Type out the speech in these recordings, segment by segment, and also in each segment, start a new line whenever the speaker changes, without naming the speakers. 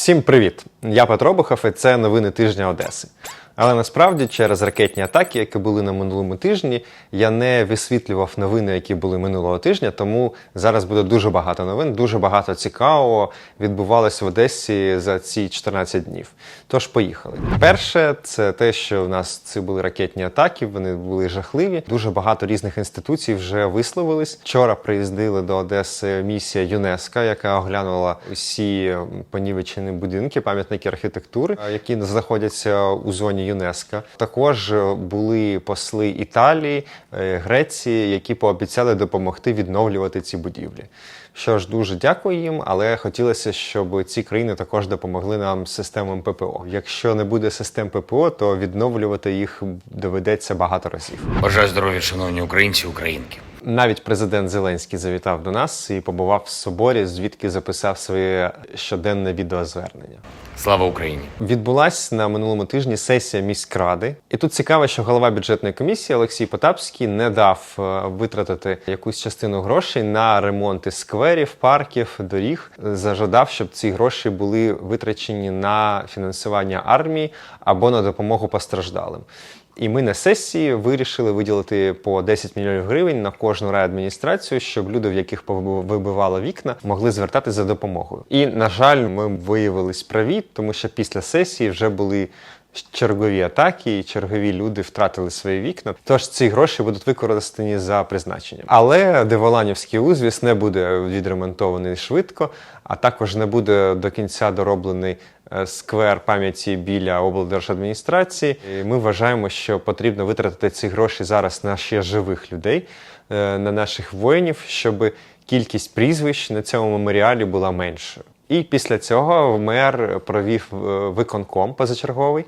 Всім привіт! Я Петро Бухов і це новини тижня Одеси. Але насправді через ракетні атаки, які були на минулому тижні, я не висвітлював новини, які були минулого тижня. Тому зараз буде дуже багато новин, дуже багато цікавого відбувалось в Одесі за ці 14 днів. Тож поїхали. Перше, це те, що в нас це були ракетні атаки, вони були жахливі. Дуже багато різних інституцій вже висловились. Вчора приїздили до Одеси місія ЮНЕСКО, яка оглянула усі понівечені будинки, пам'ятники архітектури, які знаходяться у зоні ЮНЕСКО. Також були посли Італії, е, Греції, які пообіцяли допомогти відновлювати ці будівлі. Що ж, дуже дякую їм, але хотілося, щоб ці країни також допомогли нам з системами ППО. Якщо не буде систем ППО, то відновлювати їх доведеться багато разів.
Бажаю здоров'я, шановні українці українки.
Навіть президент Зеленський завітав до нас і побував в соборі, звідки записав своє щоденне відеозвернення.
Слава Україні!
Відбулась на минулому тижні сесія міськради, і тут цікаво, що голова бюджетної комісії Олексій Потапський не дав е, витратити якусь частину грошей на ремонти скверів, парків, доріг. Зажадав, щоб ці гроші були витрачені на фінансування армії або на допомогу постраждалим. І ми на сесії вирішили виділити по 10 мільйонів гривень на кожну райадміністрацію, щоб люди, в яких вибивало вікна, могли звертатися за допомогою. І на жаль, ми виявились праві, тому що після сесії вже були. Чергові атаки і чергові люди втратили свої вікна. Тож ці гроші будуть використані за призначенням. Але Деволанівський узвіс не буде відремонтований швидко, а також не буде до кінця дороблений е, сквер пам'яті біля облдержадміністрації. І Ми вважаємо, що потрібно витратити ці гроші зараз на ще живих людей, е, на наших воїнів, щоб кількість прізвищ на цьому меморіалі була меншою. І після цього мер провів е, виконком позачерговий,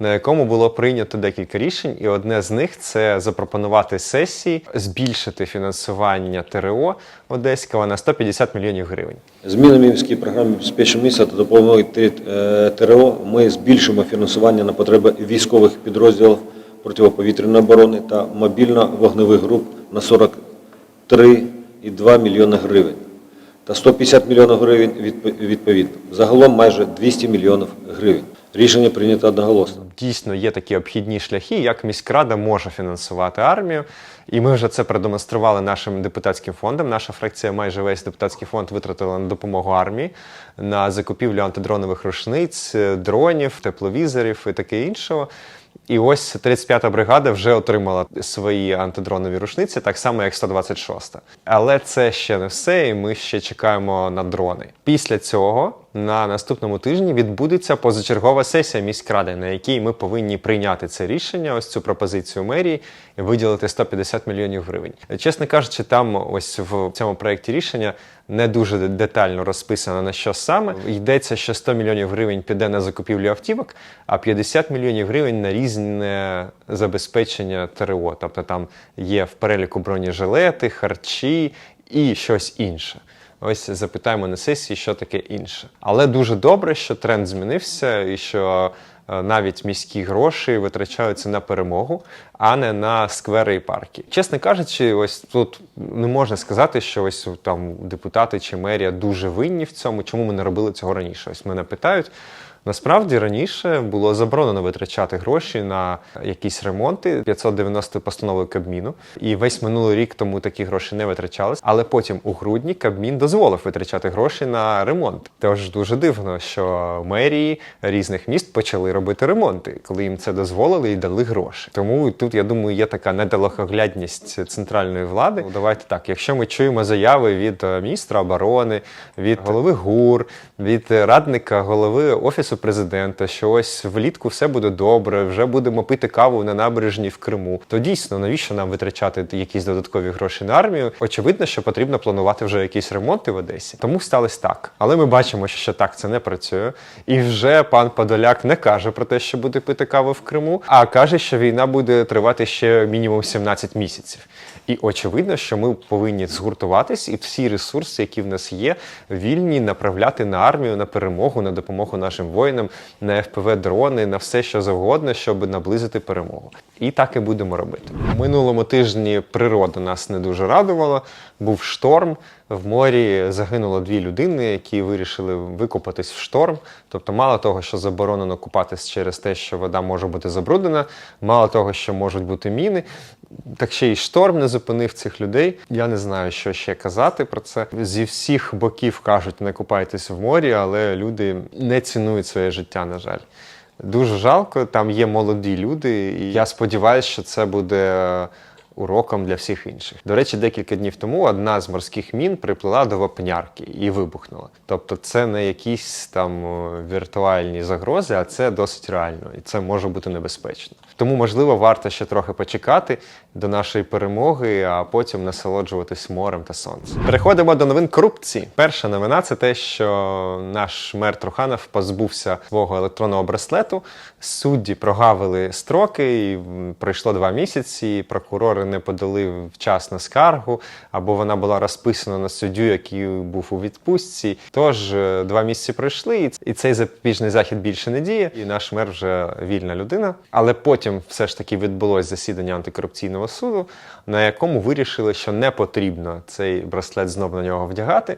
на якому було прийнято декілька рішень, і одне з них це запропонувати сесії збільшити фінансування ТРО Одеського на 150 мільйонів гривень.
Змінами міській програмі «Безпечне місце» та допомоги е, ТРО ми збільшимо фінансування на потреби військових підрозділів протиповітряної оборони та мобільно-вогневих груп на 43,2 мільйони гривень та 150 мільйонів гривень відповідно. Загалом майже 200 мільйонів гривень. Рішення прийнято одноголосно.
Дійсно є такі обхідні шляхи, як міськрада може фінансувати армію. І ми вже це продемонстрували нашим депутатським фондом. Наша фракція майже весь депутатський фонд витратила на допомогу армії, на закупівлю антидронових рушниць, дронів, тепловізорів і таке іншого. І ось 35-та бригада вже отримала свої антидронові рушниці, так само як 126-та. Але це ще не все, і ми ще чекаємо на дрони. Після цього на наступному тижні відбудеться позачергова сесія міськради, на якій ми повинні прийняти це рішення, ось цю пропозицію мерії, виділити 150 мільйонів гривень. Чесно кажучи, там ось в цьому проєкті рішення не дуже детально розписано на що саме. Йдеться, що 100 мільйонів гривень піде на закупівлю автівок, а 50 мільйонів гривень на різне забезпечення ТРО. Тобто там є в переліку бронежилети, харчі і щось інше. Ось запитаємо на сесії, що таке інше. Але дуже добре, що тренд змінився, і що е, навіть міські гроші витрачаються на перемогу, а не на сквери і парки. Чесно кажучи, ось тут не можна сказати, що ось там депутати чи мерія дуже винні в цьому. Чому ми не робили цього раніше? Ось мене питають. Насправді раніше було заборонено витрачати гроші на якісь ремонти 590 постановою Кабміну, і весь минулий рік тому такі гроші не витрачались. Але потім у грудні Кабмін дозволив витрачати гроші на ремонт. Тож дуже дивно, що мерії різних міст почали робити ремонти, коли їм це дозволили і дали гроші. Тому тут я думаю, є така недалохоглядність центральної влади. Ну, Давайте так, якщо ми чуємо заяви від е, міністра оборони, від голови ГУР, від радника голови офісу президента, що ось влітку все буде добре, вже будемо пити каву на набережній в Криму. То дійсно, навіщо нам витрачати якісь додаткові гроші на армію? Очевидно, що потрібно планувати вже якісь ремонти в Одесі. Тому сталося так. Але ми бачимо, що так це не працює. І вже пан Подоляк не каже про те, що буде пити каву в Криму, а каже, що війна буде тривати ще мінімум 17 місяців. І очевидно, що ми повинні згуртуватись і всі ресурси, які в нас є, вільні направляти на армію, на перемогу, на допомогу нашим воїнам, на ФПВ дрони, на все що завгодно, щоб наблизити перемогу. І так і будемо робити. Минулому тижні природа нас не дуже радувала. Був шторм. В морі загинуло дві людини, які вирішили викупатись в шторм. Тобто, мало того, що заборонено купатись через те, що вода може бути забруднена, мало того, що можуть бути міни. Так ще й шторм не зупинив цих людей. Я не знаю, що ще казати про це. Зі всіх боків кажуть, не купайтесь в морі, але люди не цінують своє життя, на жаль. Дуже жалко, там є молоді люди, і я сподіваюся, що це буде уроком для всіх інших. До речі, декілька днів тому одна з морських мін приплила до Вапнярки і вибухнула. Тобто, це не якісь там е, віртуальні загрози, а це досить реально, і це може бути небезпечно. Тому, можливо, варто ще трохи почекати до нашої перемоги, а потім насолоджуватись морем та сонцем. Переходимо до новин корупції. Перша новина це те, що наш мер Труханов позбувся свого електронного браслету. Судді прогавили строки, і пройшло два місяці. Прокурори не подали вчасно скаргу, або вона була розписана на суддю, який був у відпустці. Тож е, два місяці пройшли, і і цей запобіжний захід більше не діє. І наш мер вже вільна людина. Але потім все ж таки відбулось засідання антикорупційного суду, на якому вирішили, що не потрібно цей браслет знов на нього вдягати.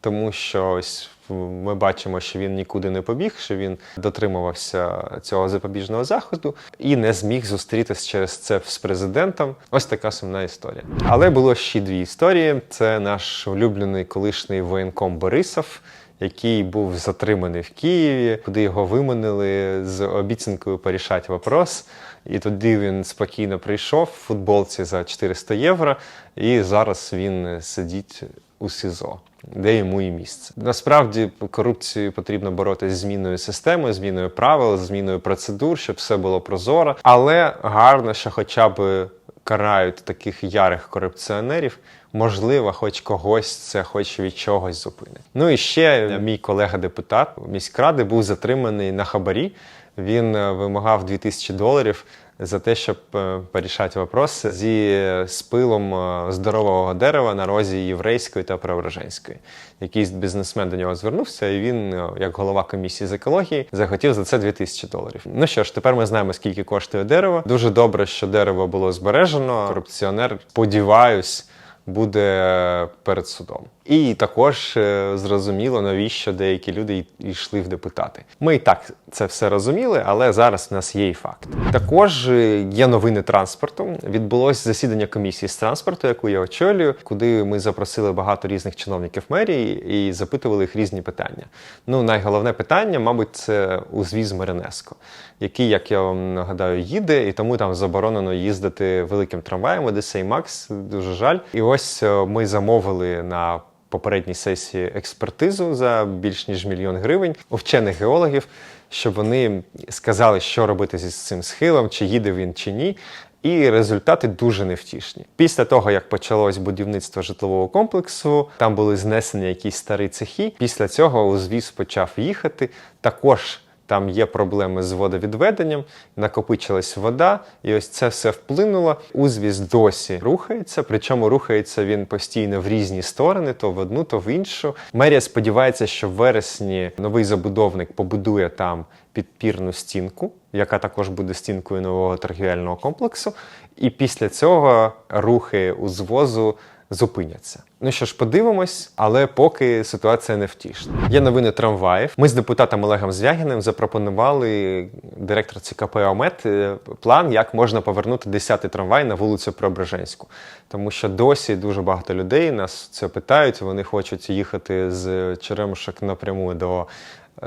Тому що ось ми бачимо, що він нікуди не побіг, що він дотримувався цього запобіжного заходу і не зміг зустрітися через це з президентом. Ось така сумна історія. Але було ще дві історії: це наш улюблений колишній воєнком Борисов. Який був затриманий в Києві, куди його виманили з обіцянкою порішати вопрос. І тоді він спокійно прийшов в футболці за 400 євро, і зараз він сидить у СІЗО, де йому і місце. Насправді корупцію потрібно боротися з зміною системи, зміною правил, зміною процедур, щоб все було прозоро. Але гарно, що хоча б карають таких ярих корупціонерів. Можливо, хоч когось це хоч від чогось зупинить. Ну і ще мій колега-депутат міськради був затриманий на хабарі. Він е, вимагав 2000 доларів за те, щоб е, порішати вопрос зі спилом е, здорового дерева на розі Єврейської та Преображенської. Якийсь бізнесмен до нього звернувся, і він, е, як голова комісії з екології, захотів за це 2000 доларів. Ну що ж, тепер ми знаємо, скільки коштує дерево. Дуже добре, що дерево було збережено. Корупціонер, сподіваюсь, буде перед судом. І також е, зрозуміло, навіщо деякі люди йшли в депутати. Ми і так це все розуміли, але зараз в нас є і факт. Також е, є новини транспорту. Відбулось засідання комісії з транспорту, яку я очолюю, куди ми запросили багато різних чиновників мерії і запитували їх різні питання. Ну, найголовне питання, мабуть, це узвіз Маринеско, який, як я вам нагадаю, їде, і тому там заборонено їздити великим трамваєм Одесей Макс. Дуже жаль. І ось е, ми замовили на попередній сесії експертизу за більш ніж мільйон гривень у вчених геологів, щоб вони сказали, що робити зі цим схилом, чи їде він чи ні. І результати дуже невтішні. Після того, як почалось будівництво житлового комплексу, там були знесені якісь старі цехи. Після цього узвіз почав їхати. Також там є проблеми з водовідведенням, накопичилась вода, і ось це все вплинуло. Узвіз досі рухається, причому рухається він постійно в різні сторони, то в одну, то в іншу. Мерія сподівається, що в вересні новий забудовник побудує там підпірну стінку, яка також буде стінкою нового торгівельного комплексу. І після цього рухи узвозу зупиняться. Ну що ж, подивимось, але поки ситуація не втішна. Є новини трамваїв. Ми з депутатом Олегом Звягіним запропонували директор ЦКП ОМЕТ е, план, як можна повернути 10-й трамвай на вулицю Преображенську. Тому що досі дуже багато людей нас це питають. Вони хочуть їхати з Черемушок напряму до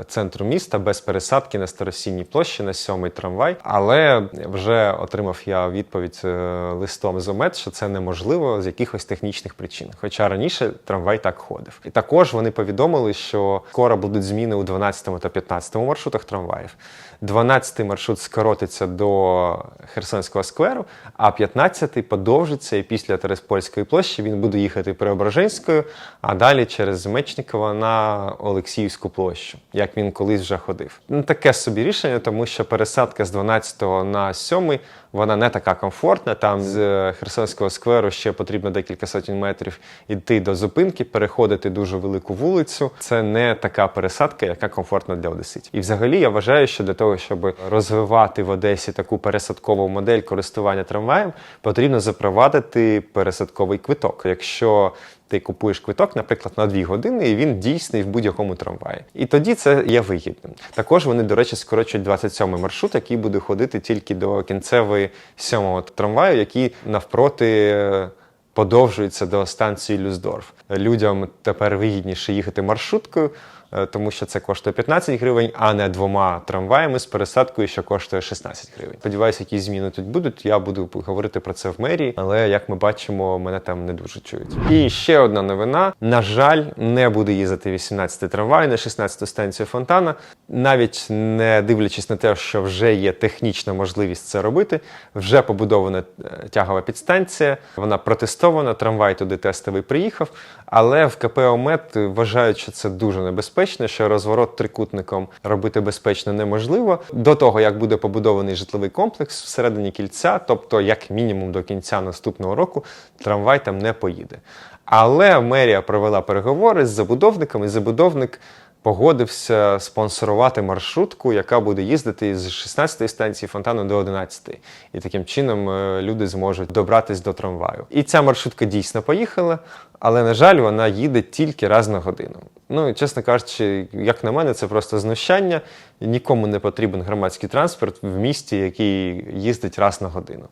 центру міста без пересадки на Старосінній площі на сьомий трамвай. Але вже отримав я відповідь е, листом з ОМЕД, що це неможливо з якихось технічних причин. Хоча раніше трамвай так ходив. І також вони повідомили, що скоро будуть зміни у 12 та 15 маршрутах трамваїв. 12 маршрут скоротиться до Херсонського скверу, а 15 подовжиться і після Тереспольської площі він буде їхати Преображенською, а далі через Мечникова на Олексіївську площу, як він колись вже ходив. Ну, таке собі рішення, тому що пересадка з 12 на 7 вона не така комфортна. Там з е, Херсонського скверу ще потрібно декілька сотень метрів йти до зупинки, переходити дуже велику вулицю. Це не така пересадка, яка комфортна для одеситів. І взагалі я вважаю, що для того, щоб розвивати в Одесі таку пересадкову модель користування трамваєм, потрібно запровадити пересадковий квиток. Якщо ти купуєш квиток, наприклад, на 2 години, і він дійсний в будь-якому трамваї. І тоді це є вигідним. Також вони, до речі, скорочують 27-й маршрут, який буде ходити тільки до кінцевої 7-го трамваю, який навпроти. Подовжується до станції Люсдорф. Людям тепер вигідніше їхати маршруткою, тому що це коштує 15 гривень, а не двома трамваями з пересадкою, що коштує 16 гривень. Сподіваюся, якісь зміни тут будуть. Я буду говорити про це в мерії, але як ми бачимо, мене там не дуже чують. І ще одна новина: на жаль, не буде їздити 18 трамвай на 16 станцію Фонтана, навіть не дивлячись на те, що вже є технічна можливість це робити. Вже побудована е, тягова підстанція, вона протестована, трамвай туди тестовий приїхав. Але в КП ОМЕД вважають, що це дуже небезпечно, що розворот трикутником робити безпечно неможливо. До того як буде побудований житловий комплекс всередині кільця, тобто як мінімум до кінця наступного року, трамвай там не поїде. Але мерія провела переговори з забудовником, і забудовник погодився спонсорувати маршрутку, яка буде їздити з 16-ї станції фонтану до 11-ї. І таким чином е, люди зможуть добратись до трамваю. І ця маршрутка дійсно поїхала, але, на жаль, вона їде тільки раз на годину. Ну, і, чесно кажучи, як на мене, це просто знущання. Нікому не потрібен громадський транспорт в місті, який їздить раз на годину.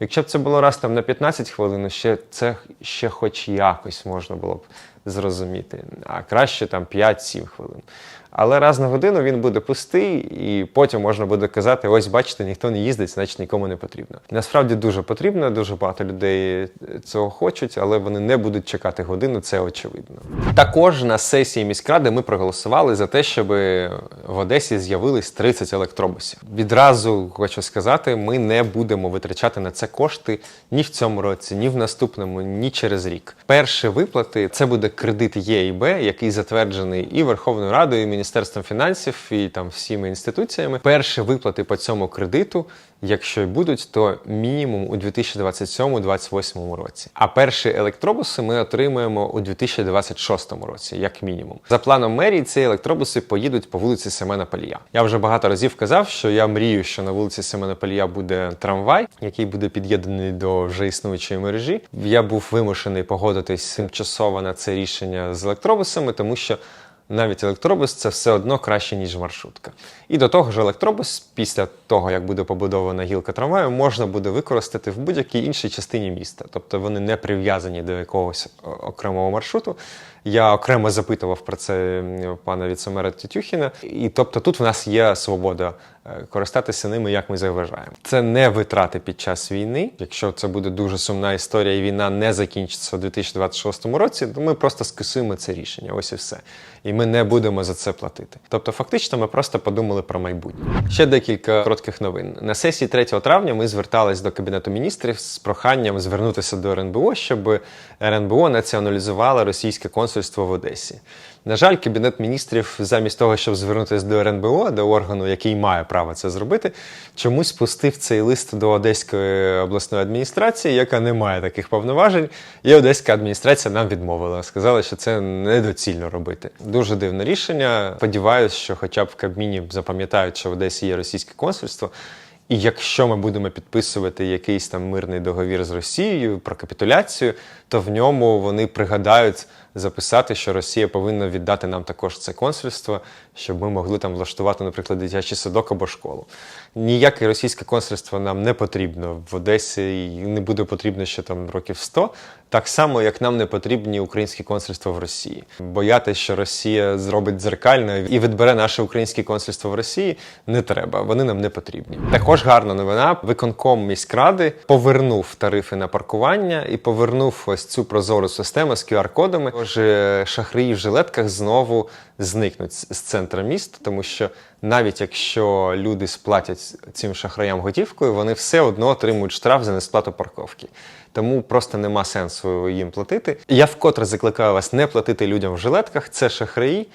Якщо б це було раз там на 15 хвилин, ще це ще хоч якось можна було б зрозуміти, а краще там 5-7 хвилин. Але раз на годину він буде пустий, і потім можна буде казати: ось бачите, ніхто не їздить, значить нікому не потрібно. Насправді дуже потрібно, дуже багато людей цього хочуть, але вони не будуть чекати годину, це очевидно. Також на сесії міськради ми проголосували за те, щоб в Одесі з'явились 30 електробусів. Відразу хочу сказати, ми не будемо витрачати на це кошти ні в цьому році, ні в наступному, ні через рік. Перші виплати це буде кредит ЄІБ, який затверджений і Верховною Радою, і Міністерством фінансів, і там всіми інституціями. Перші виплати по цьому кредиту, якщо й будуть, то мінімум у 2027-2028 році. А перші електробуси ми отримаємо у 2026 році, як мінімум. За планом мерії, ці електробуси поїдуть по вулиці Семена Палія. Я вже багато разів казав, що я мрію, що на вулиці Семена Палія буде трамвай, який буде під'єднаний до вже існуючої мережі. Я був вимушений погодитись тимчасово на це рішення з електробусами, тому що навіть електробус це все одно краще, ніж маршрутка. І до того ж, електробус, після того, як буде побудована гілка трамваю, можна буде використати в будь-якій іншій частині міста. Тобто вони не прив'язані до якогось окремого маршруту. Я окремо запитував про це пана віцемера Тютюхіна. І тобто тут в нас є свобода користатися ними, як ми заважаємо. Це не витрати під час війни. Якщо це буде дуже сумна історія, і війна не закінчиться у 2026 році, то ми просто скасуємо це рішення. Ось і все. І ми не будемо за це платити. Тобто, фактично, ми просто подумали про майбутнє. Ще декілька коротких новин. На сесії 3 травня ми звертались до кабінету міністрів з проханням звернутися до РНБО, щоб РНБО націоналізувало російське консульство в Одесі. На жаль, кабінет міністрів, замість того, щоб звернутися до РНБО, до органу, який має право це зробити, чомусь пустив цей лист до Одеської обласної адміністрації, яка не має таких повноважень. І Одеська адміністрація нам відмовила. Сказала, що це недоцільно робити. Дуже дивне рішення. Сподіваюсь, що хоча б в Кабміні запам'ятають, що в Одесі є російське консульство. І якщо ми будемо підписувати якийсь там мирний договір з Росією про капітуляцію, то в ньому вони пригадають записати, що Росія повинна віддати нам також це консульство, щоб ми могли там влаштувати, наприклад, дитячий садок або школу. Ніяке російське консульство нам не потрібно в Одесі і не буде потрібно ще там років 100, так само, як нам не потрібні українські консульства в Росії. Боятися, що Росія зробить дзеркально і відбере наше українське консульство в Росії, не треба. Вони нам не потрібні. Також гарна новина. Виконком міськради повернув тарифи на паркування і повернув ось цю прозору систему з QR-кодами. Тож е, шахраї в жилетках знову зникнуть з центра міста, тому що навіть якщо люди сплатять цим шахраям готівкою, вони все одно отримують штраф за несплату парковки. Тому просто нема сенсу їм платити. Я вкотре закликаю вас не платити людям в жилетках. Це шахраї.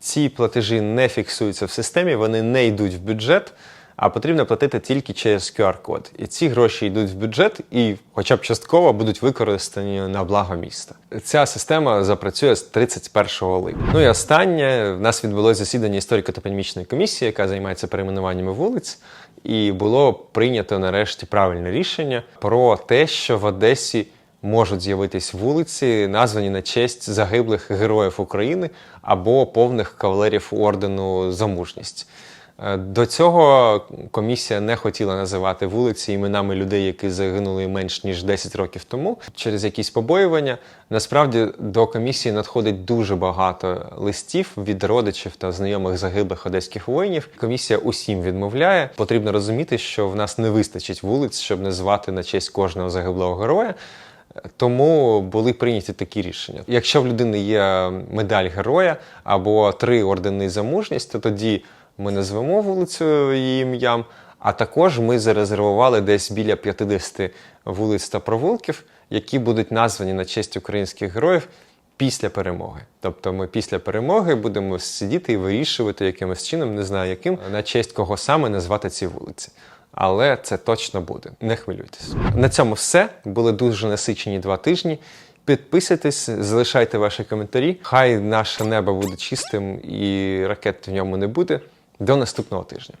Ці платежі не фіксуються в системі, вони не йдуть в бюджет. А потрібно платити тільки через QR-код. І ці гроші йдуть в бюджет і, хоча б частково, будуть використані на благо міста. Ця система запрацює з 31 липня. Ну і останнє в нас відбулося засідання історико-топонімічної комісії, яка займається перейменуваннями вулиць. І було прийнято нарешті правильне рішення про те, що в Одесі можуть з'явитись вулиці, названі на честь загиблих героїв України або повних кавалерів ордену за мужність. Е, До цього комісія не хотіла називати вулиці іменами людей, які загинули менш ніж 10 років тому, через якісь побоювання. Насправді до комісії надходить дуже багато листів від родичів та знайомих загиблих одеських воїнів. Комісія усім відмовляє. Потрібно розуміти, що в нас не вистачить вулиць, щоб назвати на честь кожного загиблого героя. Тому були прийняті такі рішення. Якщо в людини є медаль героя або три ордени за мужність, то тоді ми назвемо вулицю її ім'ям. А також ми зарезервували десь біля 50 вулиць та провулків, які будуть названі на честь українських героїв після перемоги. Тобто ми після перемоги будемо сидіти і вирішувати якимось чином, не знаю яким, на честь кого саме назвати ці вулиці. Але це точно буде. Не хвилюйтесь. На цьому все. Були дуже насичені два тижні. Підписуйтесь, залишайте ваші коментарі. Хай наше небо буде чистим і ракет в ньому не буде. До наступного тижня.